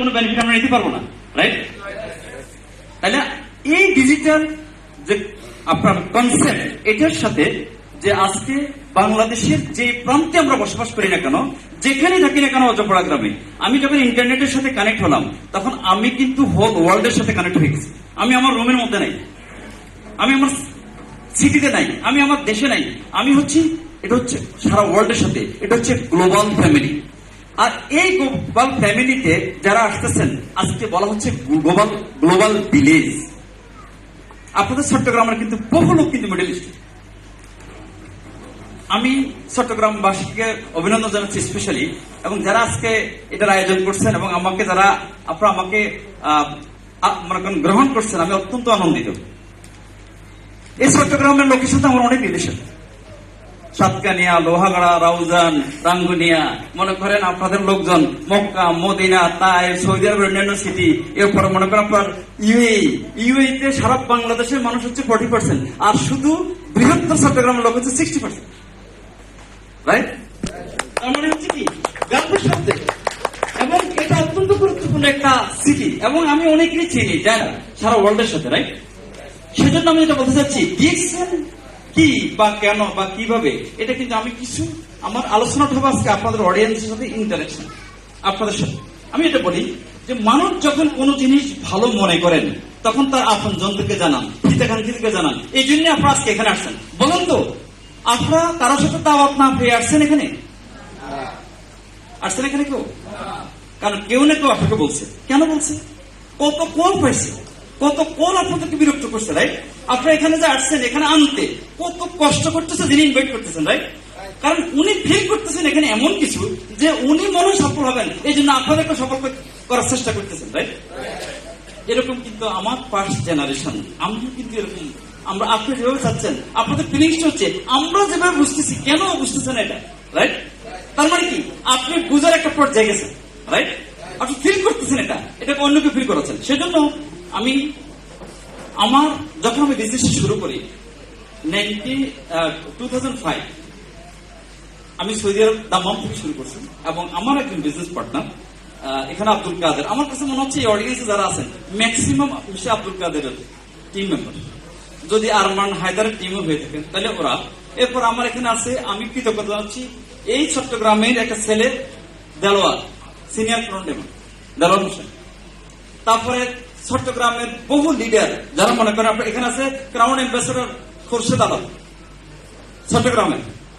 কোনো বেনিফিট আমরা নিতে পারব না রাইট তাহলে এই ডিজিটাল যে আপনার কনসেপ্ট এটার সাথে যে আজকে বাংলাদেশের যে প্রান্তে আমরা বসবাস করি না কেন, যেখানে থাকি না কেন অজপড়া গ্রামে আমি যখন ইন্টারনেটের সাথে কানেক্ট হলাম, তখন আমি কিন্তু হোল ওয়ার্ল্ডের সাথে কানেক্ট হয়ে গেছি। আমি আমার রুমের মধ্যে নাই, আমি আমার সিটিতে নাই, আমি আমার দেশে নাই, আমি হচ্ছি, এটা হচ্ছে সারা ওয়ার্ল্ডের সাথে, এটা হচ্ছে গ্লোবাল ফ্যামিলি আর এই গ্লোবাল ফ্যামিলিতে যারা আসতেছেন, আজকে বলা হচ্ছে গ্লোবাল গ্লোবাল ভিলেজ। আপনাদের চট্টগ্রামের কিন্তু বহু লোক কিন্তু মিডল ইস্ট। আমি চট্টগ্রামবাসীকে অভিনন্দন জানাচ্ছি স্পেশালি, এবং যারা আজকে এটার আয়োজন করছেন এবং আমাকে যারা আপনারা আমাকে মনে করেন গ্রহণ করছেন, আমি অত্যন্ত আনন্দিত। এই চট্টগ্রামের লোকের সাথে আমার অনেক রিলেশন সাতকানিয়া, লোহাগড়া, রাউজান, রাঙ্গুনিয়া, মনে করেন আপনাদের লোকজন, মক্কা, মদিনা তাই সৌদি আরবের অন্যান্য সিটি এরপর মনে করেন আপনার ইউএই ইউএই তে সারা বাংলাদেশের মানুষ হচ্ছে ফর্টি পার্সেন্ট আর শুধু বৃহত্তর চট্টগ্রামের লোক হচ্ছে সিক্সটি পার্সেন্ট রাইট তার মানে হচ্ছে কি? গার্মেন্টস শব্দে এবং এটা অত্যন্ত গুরুত্বপূর্ণ একটা সিটি এবং আমি অনেকেই চিনি যারা সারা ওয়ার্ল্ডের সাথে রাইট সেজন্য আমি যেটা বলতে চাচ্ছি কি বা কেন বা কীভাবে, এটা কিন্তু আমি কিছু, আমার আলোচনাটা হবে আজকে আপনাদের অডিয়েন্সের সাথে ইন্টারাকশন আপনাদের সাথে। আমি এটা বলি যে মানুষ যখন কোনো জিনিস ভালো মনে করেন, তখন তার আপন জনদেরকে জানান হিতাকাঙ্ক্ষীদেরকে জানান। এই জন্য আপনারা আজকে এখানে আসছেন। বলুন তো, আপনারা কারোর সাথে দাওয়াত না পেয়ে আসছেন এখানে? আসছেন এখানে কেউ? কারণ কেউ না কেউ আপনাকে বলছে। কেন বলছে? কত কল পাইছে? কত কল আপনাদেরকে বিরক্ত করছে রাইট আপনারা এখানে যে আসছেন, এখানে আনতে, কত কষ্ট করতেছে যিনি ইনভাইট করতেছেন রাইট কারণ উনি ফিল করতেছেন এখানে এমন কিছু যে উনি মনে সফল হবেন। এই জন্য আপনাদেরকে সফল করার চেষ্টা করতেছেন রাইট এরকম কিন্তু আমার ফার্স্ট জেনারেশন আমরা কিন্তু এরকম। আমরা আপনি যেভাবে চাচ্ছেন, আপনাদের ফিলিংসটা হচ্ছে, আমরা যেভাবে বুঝতেছি, কেন বুঝতেছেন এটা রাইট তার মানে কি? আপনি বুঝার একটা পর্যায়ে গেছেন রাইট আপনি ফিল করতেছেন এটা, এটাকে অন্যকে ফিল করাচ্ছেন। সেজন্য আমি আমার, যখন আমি বিজনেস শুরু করি নাইনটি টু আমি সৌদি আরব দামাম থেকে শুরু করছি এবং আমার একজন বিজনেস পার্টনার এখানে আব্দুল কাদের। আমার কাছে মনে হচ্ছে এই অডিয়েন্সে যারা আছেন ম্যাক্সিমাম সে আব্দুল কাদেরের টিম মেম্বার যদি আরমান হায়দারের টিমও হয়ে থাকেন, তাহলে ওরা। এরপর আমার এখানে আছে, আমি কৃতজ্ঞতা জানাচ্ছি, এই চট্টগ্রামের একটা ছেলে, দেলোয়ার সিনিয়র ফ্রন্টেমান দেলোয়ার হোসেন তারপরে চট্টগ্রামের বহু লিডার যারা মনে করেন আপনার এখানে আছে ক্রাউন অ্যাম্বাসেডর খোরশেদ আলম চট্টগ্রামের